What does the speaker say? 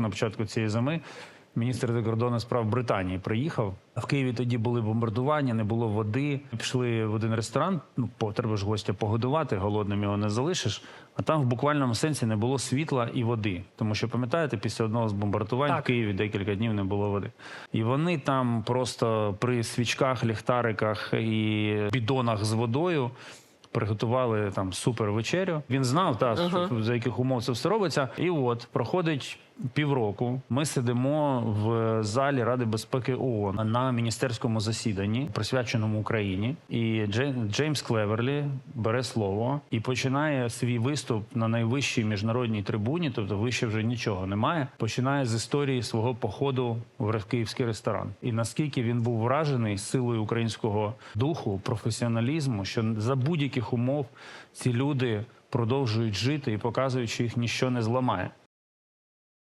На початку цієї зими міністр закордонних справ Британії приїхав. В Києві тоді були бомбардування, не було води. Пішли в один ресторан. Ну, по треба ж гостя погодувати, голодним його не залишиш. А там в буквальному сенсі не було світла і води. Тому що пам'ятаєте, після одного з бомбардувань Так. в Києві декілька днів не було води. І вони там просто при свічках, ліхтариках і бідонах з водою. Приготували там супер вечерю. Він знав, та що- за яких умов це все робиться. І от проходить півроку. Ми сидимо в залі Ради безпеки ООН на міністерському засіданні, присвяченому Україні. І Джей- Джеймс Клеверлі бере слово і починає свій виступ на найвищій міжнародній трибуні, тобто вище вже нічого немає. Починає з історії свого походу в київський ресторан. І наскільки він був вражений силою українського духу, професіоналізму, що за будь-яких умов ці люди продовжують жити і показують, що їх ніщо не зламає.